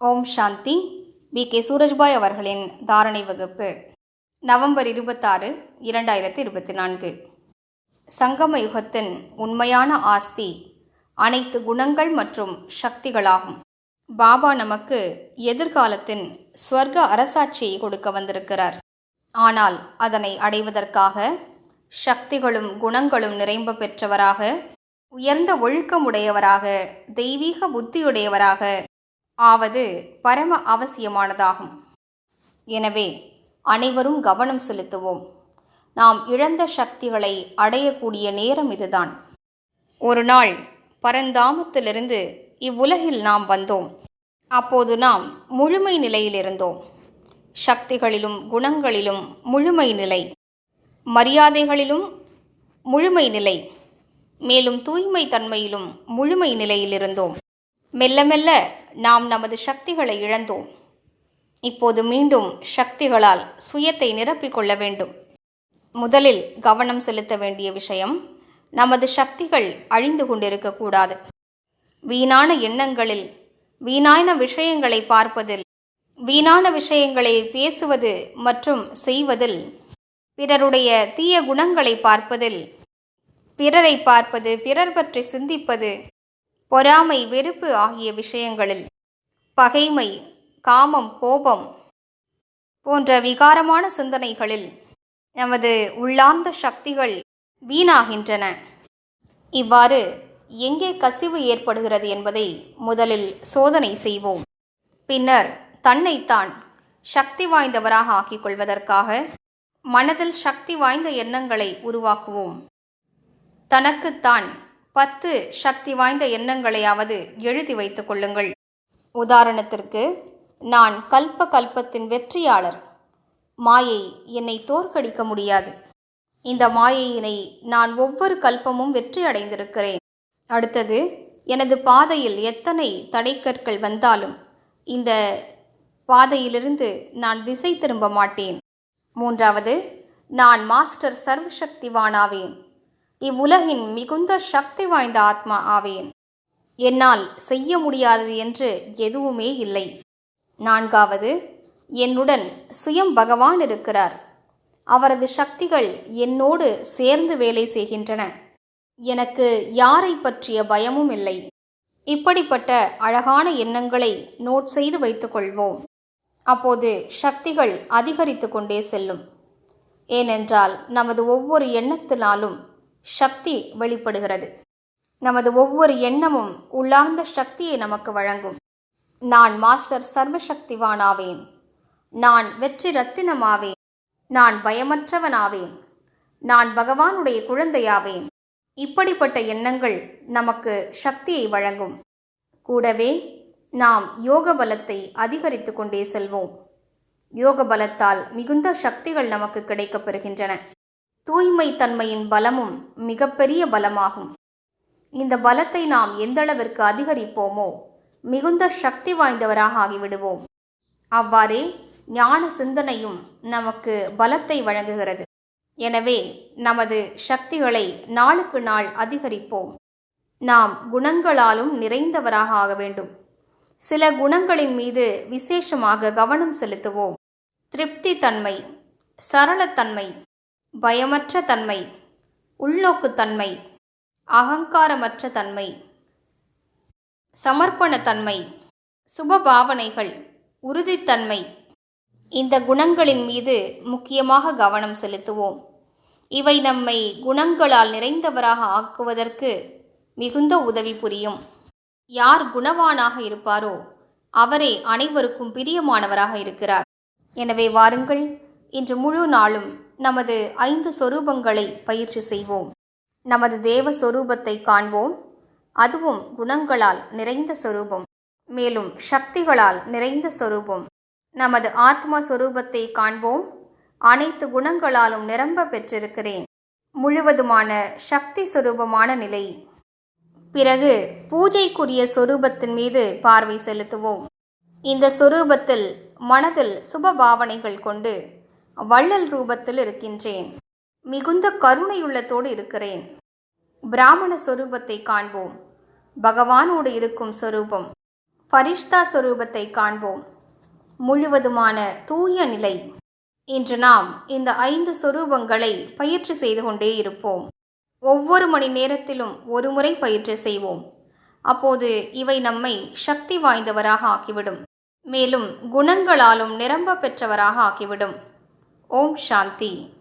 Om Shanti. We. K. Surajbhai அவர்களின் தாரணை வகுப்பு. நவம்பர் இருபத்தாறு இரண்டாயிரத்தி இருபத்தி நான்கு. சங்கம யுகத்தின் உண்மையான ஆஸ்தி அனைத்து குணங்கள் மற்றும் சக்திகளாகும். பாபா நமக்கு எதிர்காலத்தின் ஸ்வர்க அரசாட்சியை கொடுக்க வந்திருக்கிறார். ஆனால் அதனை அடைவதற்காக சக்திகளும் குணங்களும் நிறைம்ப பெற்றவராக உயர்ந்த ஒழுக்கமுடையவராக தெய்வீக புத்தியுடையவராக ஆவது பரம அவசியமானதாகும். எனவே அனைவரும் கவனம் செலுத்துவோம். நாம் இழந்த சக்திகளை அடையக்கூடிய நேரம் இதுதான். ஒரு நாள் பரந்தாமத்திலிருந்து இவ்வுலகில் நாம் வந்தோம். அப்போது நாம் முழுமை நிலையில் இருந்தோம். சக்திகளிலும் குணங்களிலும் முழுமை நிலை. மரியாதைகளிலும் முழுமை நிலை. மேலும் தூய்மை தன்மையிலும் முழுமை நிலையில் இருந்தோம். மெல்ல மெல்ல நாம் நமது சக்திகளை இழந்தோம். இப்போது மீண்டும் சக்திகளால் சுயத்தை நிரப்பிக் கொள்ள வேண்டும். முதலில் கவனம் செலுத்த வேண்டிய விஷயம் நமது சக்திகள் அழிந்து கொண்டிருக்கக்கூடாது வீணான எண்ணங்களில் வீணான விஷயங்களை பார்ப்பதில் வீணான விஷயங்களை பேசுவது மற்றும் செய்வதில் பிறருடைய தீய குணங்களை பார்ப்பதில் பிறரை பார்ப்பது பிறர் பற்றி சிந்திப்பது பொறாமை வெறுப்பு ஆகிய விஷயங்களில் பகைமை காமம் கோபம் போன்ற விகாரமான சிந்தனைகளில் நமது உள்ளார்ந்த சக்திகள் வீணாகின்றன. இவ்வாறு எங்கே கசிவு ஏற்படுகிறது என்பதை முதலில் சோதனை செய்வோம். பின்னர் தன்னைத்தான் சக்தி வாய்ந்தவராக ஆக்கிக் கொள்வதற்காக மனதில் சக்தி வாய்ந்த எண்ணங்களை உருவாக்குவோம். தனக்குத்தான் பத்து சக்தி வாய்ந்த எண்ணங்களையாவது எழுதி வைத்துக் கொள்ளுங்கள். உதாரணத்திற்கு நான் கல்ப கல்பத்தின் வெற்றியாளர். மாயை என்னை தோற்கடிக்க முடியாது. இந்த மாயையினை நான் ஒவ்வொரு கல்பமும் வெற்றி அடைந்திருக்கிறேன். அடுத்தது எனது பாதையில் எத்தனை தடைக்கற்கள் வந்தாலும் இந்த பாதையிலிருந்து நான் திசை திரும்ப மாட்டேன். மூன்றாவது நான் மாஸ்டர் சர்வசக்திவானாவேன் இவ்வுலகின் மிகுந்த சக்தி வாய்ந்த ஆத்மா ஆவேன். என்னால் செய்ய முடியாதது என்று எதுவுமே இல்லை. நான்காவது என்னுடன் சுயம் பகவான் இருக்கிறார். அவரது சக்திகள் என்னோடு சேர்ந்து வேலை செய்கின்றன. எனக்கு யாரை பற்றிய பயமும் இல்லை. இப்படிப்பட்ட அழகான எண்ணங்களை நோட் செய்து வைத்துக்கொள்வோம் அப்போது சக்திகள் அதிகரித்து கொண்டே செல்லும். ஏனென்றால் நமது ஒவ்வொரு எண்ணத்தினாலும் சக்தி வெளிப்படுகிறது. நமது ஒவ்வொரு எண்ணமும் உள்ளார்ந்த சக்தியை நமக்கு வழங்கும். நான் மாஸ்டர் சர்வசக்திவானாவேன். நான் வெற்றி ரத்தினமாவேன். நான் பயமற்றவனாவேன். நான் பகவானுடைய குழந்தையாவேன். இப்படிப்பட்ட எண்ணங்கள் நமக்கு சக்தியை வழங்கும். கூடவே நாம் யோக பலத்தை அதிகரித்து கொண்டே செல்வோம். யோக பலத்தால் மிகுந்த சக்திகள் நமக்கு கிடைக்கப் பெறுகின்றன. தூய்மை தன்மையின் பலமும் மிகப்பெரிய பலமாகும். இந்த பலத்தை நாம் எந்தளவிற்கு அதிகரிப்போமோ மிகுந்த சக்தி வாய்ந்தவராக ஆகிவிடுவோம். அவ்வாறே ஞான சிந்தனையும் நமக்கு பலத்தை வழங்குகிறது. எனவே நமது சக்திகளை நாளுக்கு நாள் அதிகரிப்போம். நாம் குணங்களாலும் நிறைந்தவராக ஆக வேண்டும். சில குணங்களின் மீது விசேஷமாக கவனம் செலுத்துவோம். திருப்தி தன்மை சரளத்தன்மை பயமற்ற தன்மை உள்நோக்குத்தன்மை அகங்காரமற்ற தன்மை சமர்ப்பணத்தன்மை. சுபபாவனைகள். உறுதித்தன்மை. இந்த குணங்களின் மீது முக்கியமாக கவனம் செலுத்துவோம். இவை நம்மை குணங்களால் நிறைந்தவராக ஆக்குவதற்கு மிகுந்த உதவி புரியும். யார் குணவானாக இருப்பாரோ அவரே அனைவருக்கும் பிரியமானவராக இருக்கிறார். எனவே வாருங்கள் இன்று முழு நாளும் நமது ஐந்து சொரூபங்களை பயிற்சி செய்வோம். நமது தேவ சொரூபத்தை காண்போம். அதுவும் குணங்களால் நிறைந்த சொரூபம். மேலும் சக்திகளால் நிறைந்த சொரூபம். நமது ஆத்ம சொரூபத்தை காண்போம். அனைத்து குணங்களாலும் நிரம்ப பெற்றிருக்கிறேன். முழுவதுமான சக்தி சொரூபமான நிலை. பிறகு பூஜைக்குரிய சொரூபத்தின் மீது பார்வை செலுத்துவோம். இந்த சொரூபத்தில் மனதில் சுப பாவனைகள் கொண்டு வள்ளல் ரூபத்தில் இருக்கின்றேன். மிகுந்த கருணையுள்ளத்தோடு இருக்கிறேன். பிராமண சொரூபத்தை காண்போம். பகவானோடு இருக்கும் சொரூபம். பரிஷ்தா சொரூபத்தை காண்போம். முழுவதுமான தூய நிலை. இன்று நாம் இந்த ஐந்து சொரூபங்களை பயிற்சி செய்து கொண்டே இருப்போம். ஒவ்வொரு மணி நேரத்திலும் ஒரு முறை பயிற்சி செய்வோம். அப்போது இவை நம்மை சக்தி வாய்ந்தவராக ஆக்கிவிடும். மேலும் குணங்களாலும் நிரம்ப பெற்றவராக ஆக்கிவிடும். ஓம் சாந்தி.